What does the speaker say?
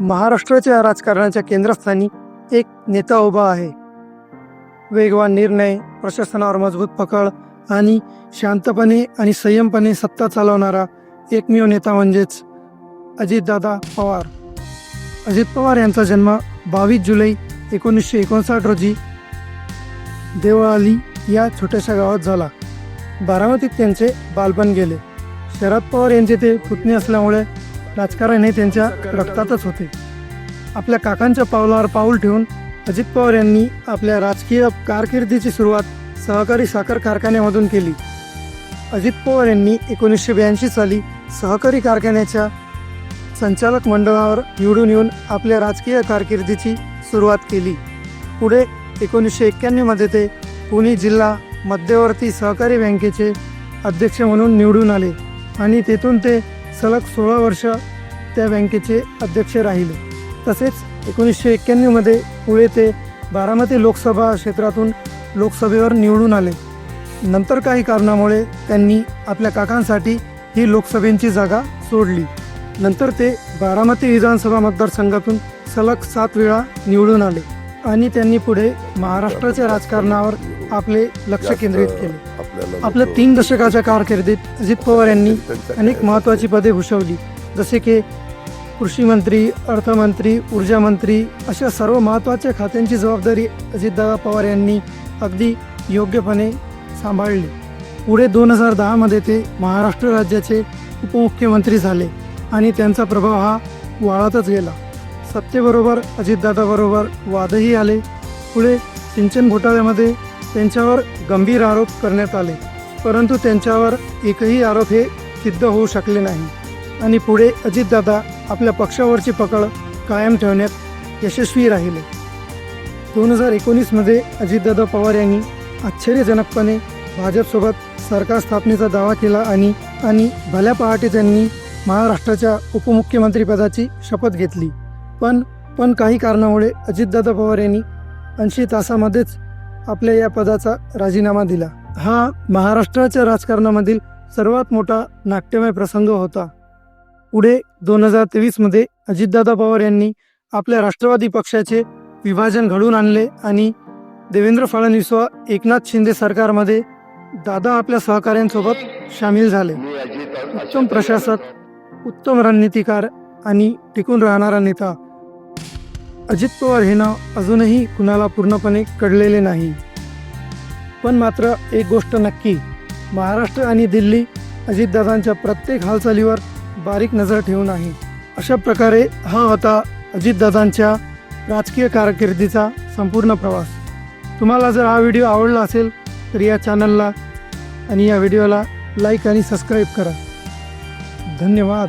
महाराष्ट्राच्या राजकारणाच्या केंद्रस्थानी एक नेता उभा आहे. वेगवान निर्णय प्रशासनावर मजबूत पकड आणि शांतपणे आणि संयमपणे सत्ता चालवणारा एकमेव नेता म्हणजेच अजितदादा पवार. अजित पवार यांचा जन्म बावीस जुलै एकोणीसशे एकोणसाठ रोजी देवळाली या छोट्याशा गावात झाला. बारामतीत त्यांचे बालपण गेले. शरद पवार यांचे ते पुतणे असल्यामुळे राजकारण हे त्यांच्या रक्तातच होते. आपल्या काकांच्या पावलावर पाऊल ठेवून अजित पवार यांनी आपल्या राजकीय कारकिर्दीची सुरुवात सहकारी साखर कारखान्यामधून केली. अजित पवार यांनी एकोणीसशे ब्याऐंशी साली सहकारी कारखान्याच्या संचालक मंडळावर निवडून येऊन आपल्या राजकीय कारकिर्दीची सुरुवात केली. पुढे एकोणीसशे एक्क्याण्णवमध्ये ते पुणे जिल्हा मध्यवर्ती सहकारी बँकेचे अध्यक्ष म्हणून निवडून आले आणि तेथून ते सलग सोळा वर्ष त्या बँकेचे अध्यक्ष राहिले. तसेच एकोणीसशे एक्क्याण्णवमध्ये पुढे ते बारामती लोकसभा क्षेत्रातून लोकसभेवर निवडून आले. नंतर काही कारणामुळे त्यांनी आपल्या काकांसाठी ही लोकसभेची जागा सोडली. नंतर ते बारामती विधानसभा मतदारसंघातून सलग सात वेळा निवडून आले आणि त्यांनी पुढे महाराष्ट्राच्या राजकारणावर आपले लक्ष केंद्रित केले. आपल्या तीन दशकाच्या कारकिर्दीत अजित पवार यांनी अनेक महत्त्वाची पदे भूषवली. जसे की कृषी मंत्री अर्थमंत्री ऊर्जा मंत्री अशा सर्व महत्त्वाच्या खात्यांची जबाबदारी अजितदादा पवार यांनी अगदी योग्यपणे सांभाळली. पुढे दोन हजार दहामध्ये ते महाराष्ट्र राज्याचे उपमुख्यमंत्री झाले आणि त्यांचा प्रभाव हा वाढतच गेला. सत्तेबरोबर अजितदादाबरोबर वादही आले. पुढे सिंचन घोटाळ्यामध्ये त्यांच्यावर गंभीर आरोप करण्यात आले. परंतु त्यांच्यावर एकही आरोप हे सिद्ध होऊ शकले नाही. आणि पुढे अजितदादा आपल्या पक्षावरची पकड कायम ठेवण्यात यशस्वी राहिले. दोन हजार एकोणीसमध्ये अजितदादा पवार यांनी आश्चर्यजनकपणे भाजपसोबत सरकार स्थापनेचा दावा केला आणि आणि भल्या पहाटे त्यांनी महाराष्ट्राच्या उपमुख्यमंत्रीपदाची शपथ घेतली. पण पण काही कारणामुळे अजितदादा पवार यांनी ऐंशी तासामध्येच आपल्या या पदाचा राजीनामा दिला. हा महाराष्ट्राच्या राजकारणामधील सर्वात मोठा नाट्यमय प्रसंग होता. पुढे दोन हजार तेवीसमध्ये अजितदादा पवार यांनी आपल्या राष्ट्रवादी पक्षाचे विभाजन घडवून आणले आणि देवेंद्र फडणवीस व एकनाथ शिंदे सरकारमध्ये दादा आपल्या सहकाऱ्यांसोबत सामील झाले. उत्तम प्रशासक उत्तम रणनीतिकार आणि टिकून राहणारा नेता अजित पवार हे नाव अजूनही कुणाला पूर्णपणे कळलेले नाही. पण मात्र एक गोष्ट नक्की महाराष्ट्र आणि दिल्ली अजितदादांच्या प्रत्येक हालचालीवर बारीक नजर ठेवून आहे. अशा प्रकारे हा होता अजितदादांच्या राजकीय कारकिर्दीचा संपूर्ण प्रवास. तुम्हाला जर हा व्हिडिओ आवडला असेल तर या चॅनलला आणि या व्हिडिओला लाईक आणि सबस्क्राईब करा. धन्यवाद.